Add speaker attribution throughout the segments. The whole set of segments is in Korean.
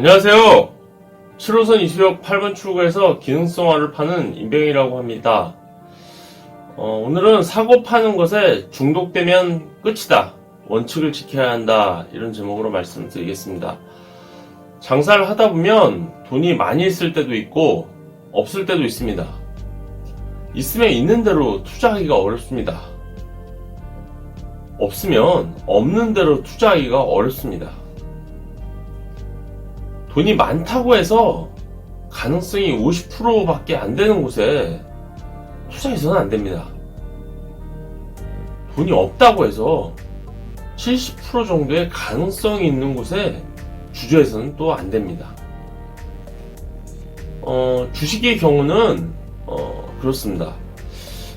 Speaker 1: 안녕하세요. 7호선 이수역 8번 출구에서 기능성화를 파는 임병이라고 합니다. 어, 오늘은 사고 파는 것에 중독되면 끝이다. 원칙을 지켜야 한다. 이런 제목으로 말씀드리겠습니다. 장사를 하다 보면 돈이 많이 있을 때도 있고 없을 때도 있습니다. 있으면 있는 대로 투자하기가 어렵습니다. 없으면 없는 대로 투자하기가 어렵습니다. 돈이 많다고 해서 가능성이 50%밖에 안 되는 곳에 투자해서는 안 됩니다. 돈이 없다고 해서 70% 정도의 가능성이 있는 곳에 주저해서는 또 안 됩니다. 어, 주식의 경우는 어, 그렇습니다.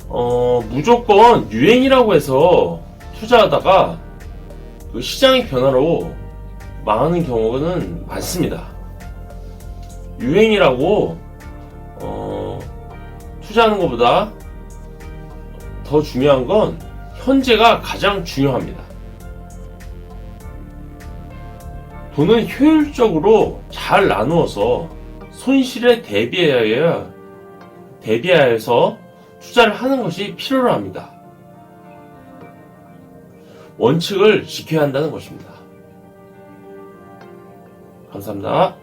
Speaker 1: 어, 무조건 유행이라고 해서 투자하다가 그 시장의 변화로 망하는 경우는 많습니다. 유행이라고 어, 투자하는 것보다 더 중요한 건 현재가 가장 중요합니다. 돈은 효율적으로 잘 나누어서 손실에 대비하여 대비하여서 투자를 하는 것이 필요로 합니다. 원칙을 지켜야 한다는 것입니다. 감사합니다.